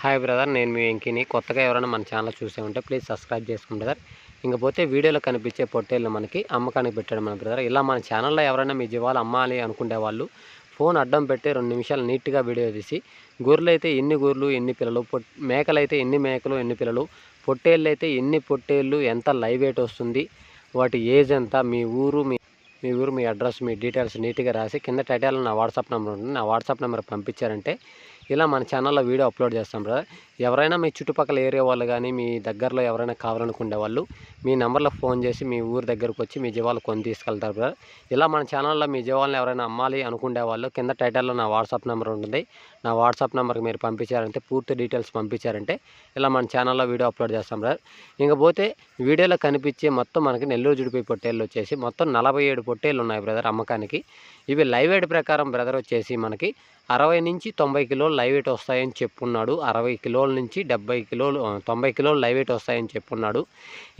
Hi brother నేను మీ వెంకిని. కొత్తగా ఎవరైనా మన ఛానల్ చూసే ఉంటే ప్లీజ్ సబ్స్క్రైబ్ చేసుకోండి బ్రదర్ ఇంకపోతే వీడియోలో కనిపించే పొట్టేళ్ళు మనకి అమ్మకానికి పెట్టాడు మన బ్రదర్ ఇలా మన ఛానల్లో ఎవరైనా మీ జీవాలు అమ్మాలి అనుకునే వాళ్ళు ఫోన్ అడ్డం పెట్టి రెండు నిమిషాలు నీట్గా వీడియో తీసి గొర్రెలు అయితే ఎన్ని గొర్రెలు ఎన్ని పిల్లలు పొట్ మేకలు అయితే ఎన్ని మేకలు ఎన్ని పిల్లలు పొట్టేళ్ళు అయితే ఎన్ని పొట్టేళ్ళు ఎంత లైవ్ వెయిట్ వస్తుంది వాటి ఏజ్ ఎంత మీ ఊరు మీ మీ ఊరు మీ అడ్రస్ మీ డీటెయిల్స్ నీట్గా రాసి కింద టైటిల్ నా వాట్సాప్ నెంబర్ ఉంటుంది. నా వాట్సాప్ నెంబర్ పంపించారంటే ఇలా మన ఛానల్లో వీడియో అప్లోడ్ చేస్తాం బ్రదర్ ఎవరైనా మీ చుట్టుపక్కల ఏరియా వాళ్ళు కానీ మీ దగ్గరలో ఎవరైనా కావాలనుకునే వాళ్ళు మీ నెంబర్లో ఫోన్ చేసి మీ ఊరి దగ్గరకు వచ్చి మీ జీవాలు కొని తీసుకెళ్తారు బ్రదర్. ఇలా మన ఛానల్లో మీ జీవాలను ఎవరైనా అమ్మాలి అనుకునే వాళ్ళు కింద టైటిల్లో నా వాట్సాప్ నెంబర్ ఉంటుంది. నా వాట్సాప్ నెంబర్కి మీరు పంపించారంటే పూర్తి డీటెయిల్స్ పంపించారంటే ఇలా మన ఛానల్లో వీడియో అప్లోడ్ చేస్తాం బ్రదర్. ఇంకపోతే వీడియోలో కనిపించే మొత్తం మనకి నెల్లూరు జుడిపి పొట్టేళ్ళు వచ్చేసి మొత్తం నలభై ఏడు పొట్టేళ్ళు ఉన్నాయి బ్రదర్ అమ్మకానికి. ఇవి లైవ్ ఎయిడ్ ప్రకారం బ్రదర్ వచ్చేసి మనకి అరవై నుంచి తొంభై కిలోలు లైవ్ ఎయిట్ వస్తాయని చెప్పున్నాడు. అరవై కిలోలు నుంచి డెబ్బై కిలోలు తొంభై కిలోలు లైవ్ వెయిట్ వస్తాయని చెప్పున్నాడు.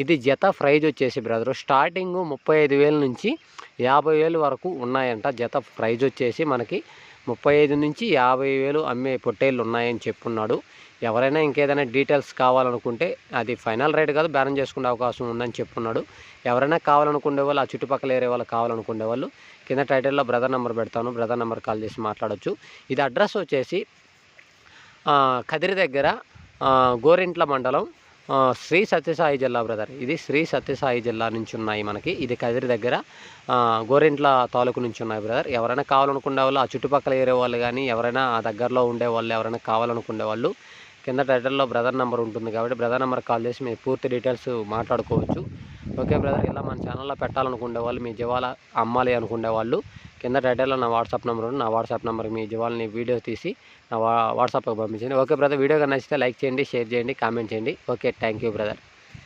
ఇది జత ప్రైజ్ వచ్చేసి బ్రదర్ స్టార్టింగ్ ముప్పై ఐదు వేల నుంచి యాభై వేలు వరకు ఉన్నాయంట. జత ప్రైజ్ వచ్చేసి మనకి ముప్పై ఐదు నుంచి యాభై వేలు అమ్మే పొట్టేళ్ళు ఉన్నాయని చెప్పున్నాడు. ఎవరైనా ఇంకేదైనా డీటెయిల్స్ కావాలనుకుంటే అది ఫైనల్ రేట్ కాదు బేరం చేసుకునే అవకాశం ఉందని చెప్పున్నాడు. ఎవరైనా కావాలనుకునే వాళ్ళు ఆ చుట్టుపక్కల ఏరియా వాళ్ళు కావాలనుకునే వాళ్ళు కింద టైటిల్లో బ్రదర్ నెంబర్ పెడతాను బ్రదర్ నెంబర్ కాల్ చేసి మాట్లాడొచ్చు. ఇది అడ్రస్ వచ్చేసి కదిరి దగ్గర గోరింట్ల మండలం శ్రీ సత్యసాయి జిల్లా బ్రదర్. ఇది శ్రీ సత్యసాయి జిల్లా నుంచి ఉన్నాయి మనకి. ఇది కదిరి దగ్గర గోరింట్ల తాలూకు నుంచి ఉన్నాయి బ్రదర్. ఎవరైనా కావాలనుకునే వాళ్ళు ఆ చుట్టుపక్కల ఏరే వాళ్ళు కానీ ఎవరైనా ఆ దగ్గరలో ఉండే వాళ్ళు ఎవరైనా కావాలనుకునే వాళ్ళు కింద టైటిల్లో బ్రదర్ నెంబర్ ఉంటుంది కాబట్టి బ్రదర్ నెంబర్ కాల్ చేసి మీరు పూర్తి డీటెయిల్స్ మాట్లాడుకోవచ్చు. ఓకే బ్రదర్ ఇలా మన ఛానల్లో పెట్టాలనుకునే వాళ్ళు మీ జీవాల అమ్మాలి అనుకునే వాళ్ళు కింద టైటిల్లో నా వాట్సాప్ నెంబర్ నా వాట్సాప్ నెంబర్కి మీ జీవాలని వీడియో తీసి నా వాట్సాప్కి పంపించండి. ఓకే బ్రదర్ వీడియో నచ్చితే లైక్ చేయండి షేర్ చేయండి కామెంట్ చేయండి. Okay thank you brother.